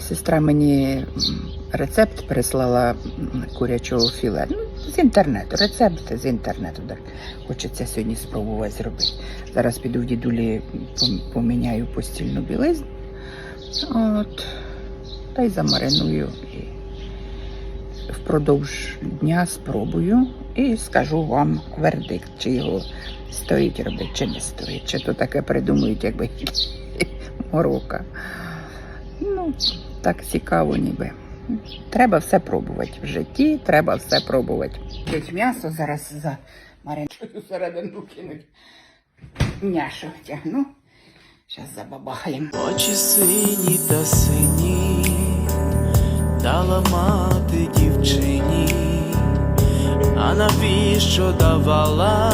Сестра мені рецепт прислала курячого філе. Ну, з інтернету. Рецепт з інтернету. Так. Хочеться сьогодні спробувати зробити. Зараз піду в дідулі поміняю постільну білизну. От. Та й замариную. І впродовж дня спробую і скажу вам вердикт, чи його стоїть робити, чи не стоїть. Чи то таке придумують, якби морока. Ну, так цікаво ніби. Треба все пробувати в житті, треба все пробувати. М'ясо зараз за маринкою середину кинуть. М'ясо тягну. Зараз забабахаємо. Очі сині та сині, дала мати дівчині, а навіщо давала,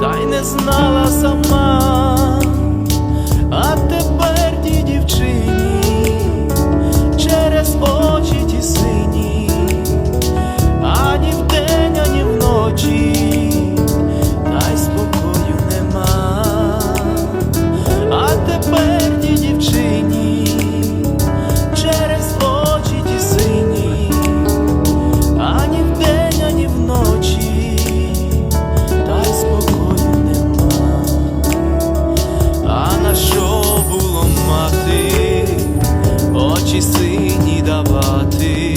та й не знала сама, а тепер тій дівчині очі сині давати,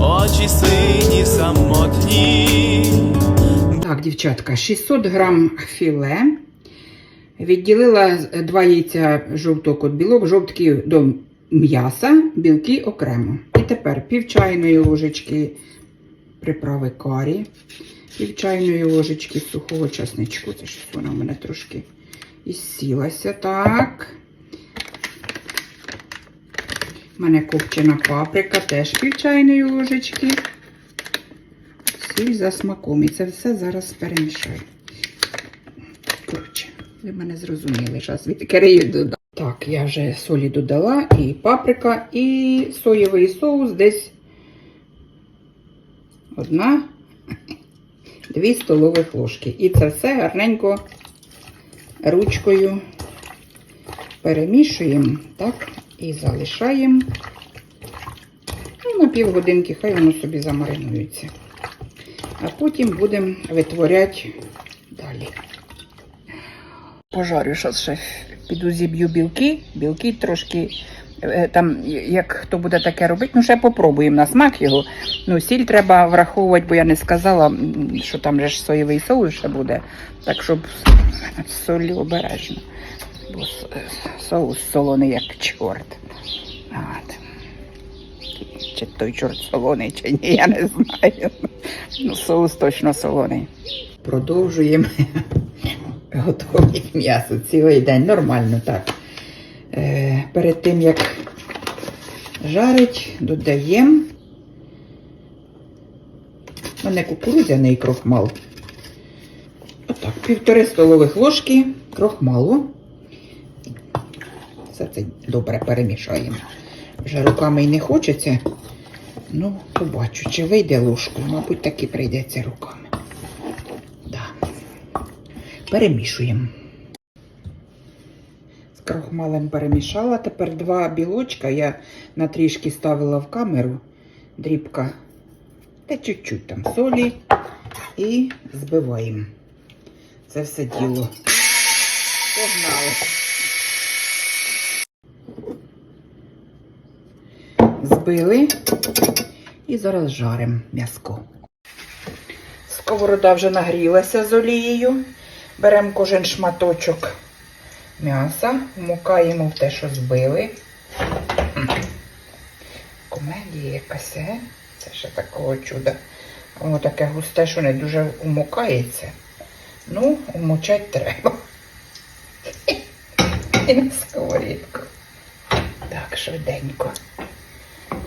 очі сині самотні. Так, дівчатка, 600 грам філе. Відділила два яйця жовток від білок, жовтки до м'яса, білки окремо. І тепер пів чайної ложечки приправи карі, пів чайної ложечки сухого часничку. Це щось вона в мене трошки ісілася. Так. У мене копчена паприка, теж пів ложечки. Сіль за смаком. І це все зараз перемішаю. Коротше, ви мене зрозуміли. Зараз відкрию додам. Так, я вже солі додала, і паприка, і соєвий соус десь одна, дві столових ложки. І це все гарненько ручкою перемішуємо, так, і залишаємо. Ну, на півгодинки, хай воно собі замаринується. А потім будемо витворяти далі. Пожарю, що ще піду зіб'ю білки. Білки трошки. е, Там, як хто буде таке робити, ну ще попробуємо на смак його. Ну, сіль треба враховувати, бо я не сказала, що там же ж соєвий соус ще буде. Так щоб солі обережно. Бо соус солоний як чорт. От. Чи той чорт солоний, чи ні, я не знаю. Ну, соус точно солоний. Продовжуємо готувати м'ясо цілий день. Нормально так. Е, перед тим, як жарить, додаємо. У мене кукурудзяний крохмал. Отак, півтори столових ложки крохмалу. Це добре перемішаємо. Вже руками й не хочеться. Ну, побачу, чи вийде ложкою. Мабуть, так і прийдеться руками. Да. Перемішуємо. З крохмалем перемішала. Тепер два білочка я на трішки ставила в камеру. Дрібка. Та чуть-чуть там солі. І збиваємо. Це все діло. Погнали. Збили. І зараз жаримо м'яско. Сковорода вже нагрілася з олією. Беремо кожен шматочок м'яса, вмукаємо в те, що збили. Комедія якась, е? Це ще такого чуда. Воно таке густе, що не дуже умокається. Ну, умочать треба. І на сковорідку. Так, швиденько.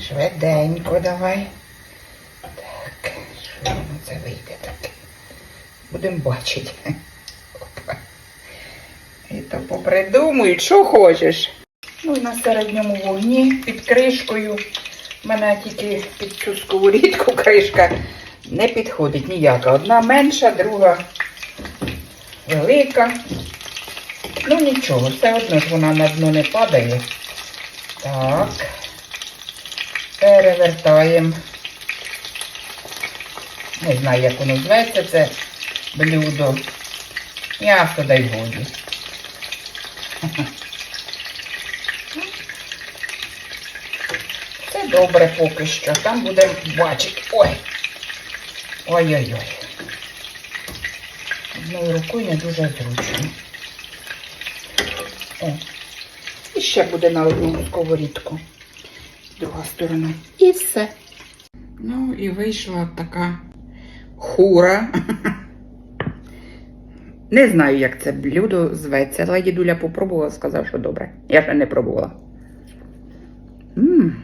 Швиденько давай. Так, що це вийде таке. Будемо бачити. І то попридумують, що хочеш. Ну, на середньому вогні під кришкою. У мене тільки під цю сковорідку кришка не підходить ніяка. Одна менша, друга велика. Ну нічого, все одно ж вона на дно не падає. Так. Перевертаємо. Не знаю, як воно зветься, це блюдо. Я туди й годі. Це добре поки що. Там будемо бачити. Ой. Ой-ой-ой. Одною рукою не дуже зручно. О. І ще буде на одну сковорідку. Друга сторона. І все. Ну і вийшла така хура. Не знаю, як це блюдо зветься, але дідуля попробувала, сказав, що добре. Я ще не пробувала. М.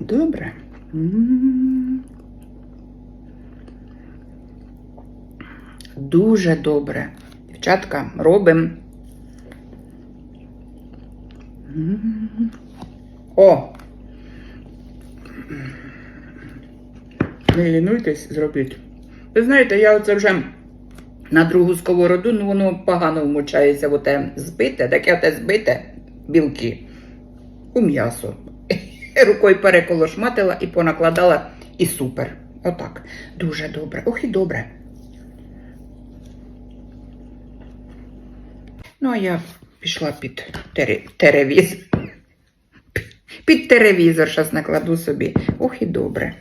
Добре. М. Дуже добре. Дівчатка, робимо. О! Не лінуйтесь, зробіть. Ви знаєте, я оце вже на другу сковороду, ну воно погано вмочається оте збите, таке оте збите білки у м'ясо. Рукою переколошматила і понакладала, і супер. Отак. Дуже добре. Ох і добре. Ну, а я пішла під телевізор. Під телевізор зараз накладу собі. Ох і добре.